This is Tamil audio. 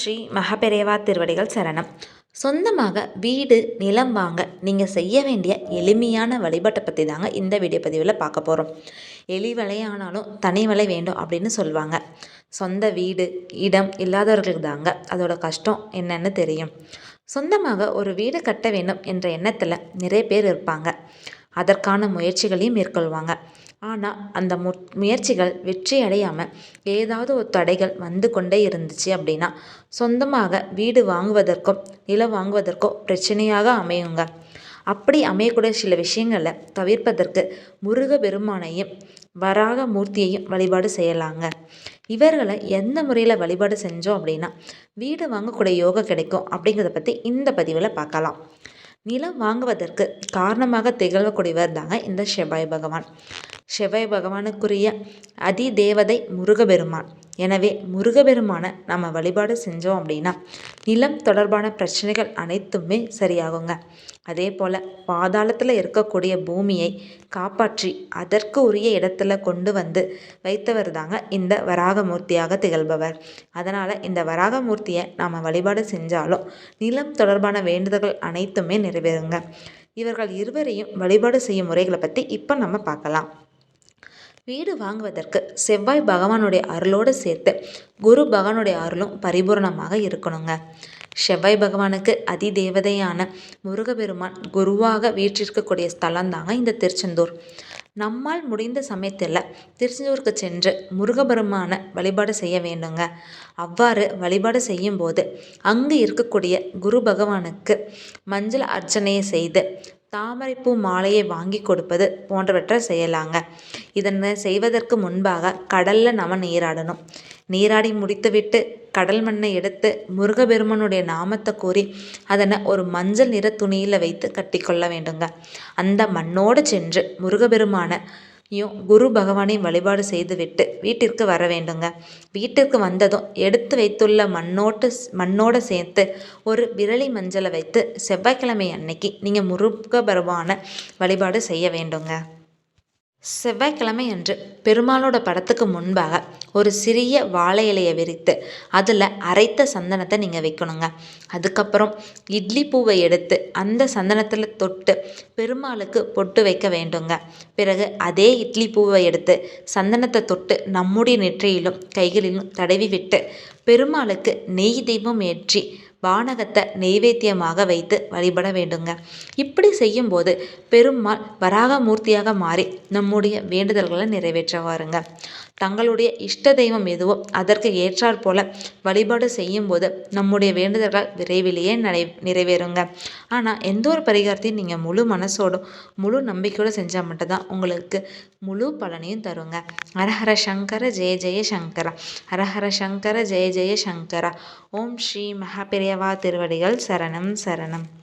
ஸ்ரீ மகபெரேவா திருவடிகள் சரணம். சொந்தமாக வீடு நிலம் வாங்க நீங்கள் செய்ய வேண்டிய எளிமையான வழிபாட்டை பற்றி தாங்க இந்த வீடியோ பதிவில் பார்க்க போகிறோம் எலி வலையானாலும் தனி வலை வேண்டும் அப்படின்னு சொல்லுவாங்க. சொந்த வீடு இடம் இல்லாதவர்களுக்கு தாங்க அதோட கஷ்டம் என்னன்னு தெரியும். சொந்தமாக ஒரு வீடு கட்ட வேண்டும் என்ற எண்ணத்தில் நிறைய பேர் இருப்பாங்க. அதற்கான முயற்சிகளையும் மேற்கொள்வாங்க. ஆனால் அந்த மு முயற்சிகள் வெற்றி அடையாமல் ஏதாவது ஒரு தடைகள் வந்து கொண்டே இருந்துச்சு அப்படின்னா சொந்தமாக வீடு வாங்குவதற்கோ நிலம் வாங்குவதற்கோ பிரச்சனையாக அமையுங்க. அப்படி அமையக்கூடிய சில விஷயங்களை தவிர்ப்பதற்கு முருக பெருமானையும் வராக மூர்த்தியையும் வழிபாடு செய்யலாங்க. இவர்களை எந்த முறையில் வழிபாடு செஞ்சோம் அப்படின்னா வீடு வாங்கக்கூடிய யோகா கிடைக்கும் அப்படிங்கிறத பற்றி இந்த பதிவில் பார்க்கலாம். நிலம் வாங்குவதற்கு காரணமாக திகழக்கூடியவர் தாங்க இந்த செவ்வாய் பகவான். செவ்வாய் பகவானுக்குரிய அதி தேவதை முருகபெருமான் எனவே முருகபெருமான நம்ம வழிபாடு செஞ்சோம் அப்படின்னா நிலம் தொடர்பான பிரச்சனைகள் அனைத்துமே சரியாகுங்க. அதே போல் பாதாளத்தில் இருக்கக்கூடிய பூமியை காப்பாற்றி அதற்கு உரிய இடத்துல கொண்டு வந்து வைத்தவர் தாங்க இந்த வராகமூர்த்தியாக திகழ்பவர். அதனால் இந்த வராகமூர்த்தியை நாம் வழிபாடு செஞ்சாலும் நிலம் தொடர்பான வேண்டுதல்கள் அனைத்துமே நிறைவேறுங்க. இவர்கள் இருவரையும் வழிபாடு செய்யும் முறைகளை பற்றி இப்போ நம்ம பார்க்கலாம். வீடு வாங்குவதற்கு செவ்வாய் பகவானுடைய அருளோடு சேர்த்து குரு பகவானுடைய அருளும் பரிபூர்ணமாக இருக்கணுங்க. செவ்வாய் பகவானுக்கு அதி தேவதையான முருகபெருமான் குருவாக வீற்றிருக்கக்கூடிய ஸ்தலம் தாங்க இந்த திருச்செந்தூர். நம்மால் முடிந்த சமயத்தில் திருச்செந்தூருக்கு சென்று முருகபெருமான வழிபாடு செய்ய வேண்டுங்க. அவ்வாறு வழிபாடு செய்யும்போது அங்கு இருக்கக்கூடிய குரு பகவானுக்கு மஞ்சள் அர்ச்சனையை செய்து தாமரைப்பூ மாலையை வாங்கி கொடுப்பது போன்றவற்றை செய்யலாங்க. இதனை செய்வதற்கு முன்பாக கடலில் நம்ம நீராடணும். நீராடி முடித்துவிட்டு கடல் மண்ணை எடுத்து முருகபெருமனுடைய நாமத்தை கூறி அதனை ஒரு மஞ்சள் நிற துணியில் வைத்து கட்டிக்கொள்ள வேண்டுங்க. அந்த மண்ணோடு சென்று முருகபெருமான யும் குரு பகவானையும் வழிபாடு செய்துவிட்டு வீட்டிற்கு வர வேண்டுங்க. வீட்டிற்கு வந்ததும் எடுத்து வைத்துள்ள மண்ணோட்டு மண்ணோடு சேர்த்து ஒரு விரலி மஞ்சளை வைத்து செவ்வாய்க்கிழமை அன்னைக்கு நீங்கள் முருக வழிபாடு செய்ய வேண்டுங்க. செவ்வாய்க்கிழமை அன்று பெருமாளோட படத்துக்கு முன்பாக ஒரு சிறிய வாழை இலையை விரித்து அதில் அரைத்த சந்தனத்தை நீங்கள் வைக்கணுங்க. அதுக்கப்புறம் இட்லி பூவை எடுத்து அந்த சந்தனத்தில் தொட்டு பெருமாளுக்கு பொட்டு வைக்க வேண்டுங்க. பிறகு அதே இட்லி பூவை எடுத்து சந்தனத்தை தொட்டு நம்முடைய நெற்றியிலும் கைகளிலும் தடவி விட்டு பெருமாளுக்கு நெய் தெய்வம் ஏற்றி வானகத்தை நெய்வேத்தியமாக வைத்து வழிபட வேண்டுங்க. இப்படி செய்யும்போது பெருமாள் வராகமூர்த்தியாக மாறி நம்முடைய வேண்டுதல்களை நிறைவேற்றவாருங்க. தங்களுடைய இஷ்ட தெய்வம் எதுவோ அதற்கு ஏற்றாற் போல வழிபாடு செய்யும்போது நம்முடைய வேண்டுதல்கள் விரைவிலேயே நடை நிறைவேறுங்க. ஆனால் எந்த ஒரு பரிகாரத்தையும் நீங்கள் முழு மனசோடும் முழு நம்பிக்கையோடு செஞ்சால் மட்டும்தான் உங்களுக்கு முழு பலனையும் தருங்க. ஹரஹர சங்கர ஜெய ஜெய சங்கரா. ஹரஹர சங்கர ஜெய ஜெய சங்கரா. ஓம் ஸ்ரீ மகாபெரியவா திருவடிகள் சரணம் சரணம்.